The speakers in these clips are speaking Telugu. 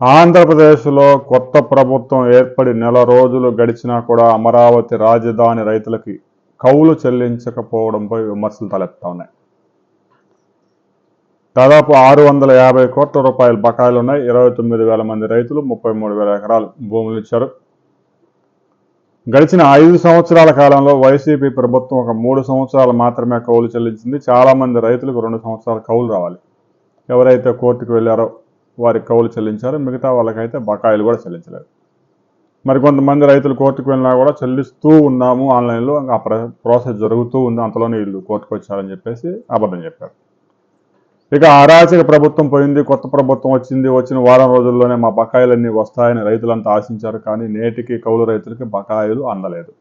ఆంధ్రప్రదేశ్లో కొత్త ప్రభుత్వం ఏర్పడి నెల రోజులు గడిచినా కూడా అమరావతి రాజధాని రైతులకి కౌలు చెల్లించకపోవడంపై విమర్శలు తలెత్తా ఉన్నాయి. దాదాపు ఆరు వందల యాభై కోట్ల రూపాయల బకాయిలు ఉన్నాయి. ఇరవై తొమ్మిది వేల మంది రైతులు ముప్పై మూడు వేల ఎకరాలు భూములు ఇచ్చారు. గడిచిన ఐదు సంవత్సరాల కాలంలో వైసీపీ ప్రభుత్వం ఒక మూడు సంవత్సరాలు మాత్రమే కౌలు చెల్లించింది. చాలామంది రైతులకు రెండు సంవత్సరాల కౌలు రావాలి. ఎవరైతే కోర్టుకు వెళ్ళారో వారి కౌలు చెల్లించారు. మిగతా వాళ్ళకైతే బకాయిలు కూడా చెల్లించలేదు. మరి కొంతమంది రైతులు కోర్టుకు వెళ్ళినా కూడా చెల్లిస్తూ ఉన్నాము ఆన్లైన్లో. ఆ ప్రాసెస్ జరుగుతూ ఉంది. అంతలోనే వీళ్ళు కోర్టుకు వచ్చారని చెప్పేసి అబద్ధం చెప్పారు. ఇక అరాచక ప్రభుత్వం పోయింది. కొత్త ప్రభుత్వం వచ్చింది. వచ్చిన వారం రోజుల్లోనే మా బకాయిలన్నీ వస్తాయని రైతులంతా ఆశించారు. కానీ నేటికి కౌలు రైతులకి బకాయిలు అందలేదు.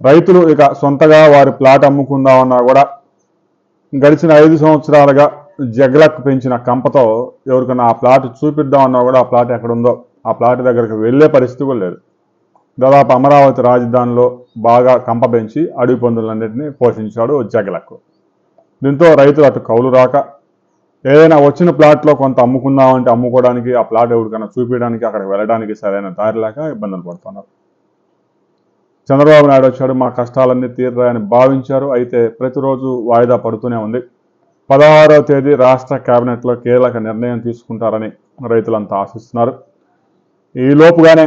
రైతులు ఇక సొంతగా వారి ప్లాట్ అమ్ముకుందామన్నా కూడా గడిచిన ఐదు సంవత్సరాలుగా జగలకు పెంచిన కంపతో ఎవరికైనా ఆ ప్లాట్ చూపిద్దామన్నా కూడా ఆ ప్లాట్ ఎక్కడుందో ఆ ప్లాట్ దగ్గరికి వెళ్ళే పరిస్థితి కూడా లేదు. దాదాపు అమరావతి రాజధానిలో బాగా కంప పెంచి అడవి పందులన్నింటినీ పోషించాడు జగలకు దీంతో రైతులు అటు కౌలు రాక ఏదైనా వచ్చిన ప్లాట్లో కొంత అమ్ముకుందామంటే అమ్ముకోవడానికి ఆ ప్లాట్ ఎవరికైనా చూపించడానికి అక్కడికి వెళ్ళడానికి సరైన దారి లేక ఇబ్బందులు పడుతున్నారు. చంద్రబాబు నాయుడు వచ్చాడు మా కష్టాలన్నీ తీర్రాయని భావించారు. అయితే ప్రతిరోజు వాయిదా పడుతూనే ఉంది. పదహారవ తేదీ రాష్ట్ర కేబినెట్లో కీలక నిర్ణయం తీసుకుంటారని రైతులంతా ఆశిస్తున్నారు. ఈ లోపుగానే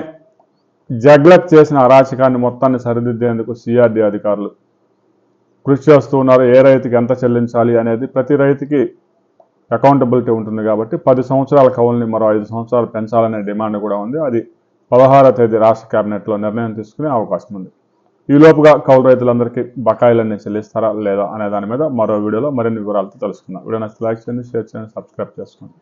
జగ్లక్ చేసిన అరాచకాన్ని మొత్తాన్ని సరిదిద్దేందుకు సిఆర్డీ అధికారులు కృషి చేస్తూ ఉన్నారు. ఏ రైతుకి ఎంత చెల్లించాలి అనేది ప్రతి రైతుకి అకౌంటబిలిటీ ఉంటుంది కాబట్టి పది సంవత్సరాల కవుల్ని మరో ఐదు సంవత్సరాలు పెంచాలనే డిమాండ్ కూడా ఉంది. అది పదహారో తేదీ రాష్ట్ర కేబినెట్లో నిర్ణయం తీసుకునే అవకాశం ఉంది. ఈ లోపుగా కౌలు రైతులందరికీ బకాయిలన్నీ చెల్లిస్తారా లేదా అనే దాని మీద మరో వీడియోలో మరిన్ని వివరాలతో తెలుసుకుందాం వీడియో నచ్చితే లైక్ చేయండి షేర్ చేయండి సబ్స్క్రైబ్ చేసుకోండి.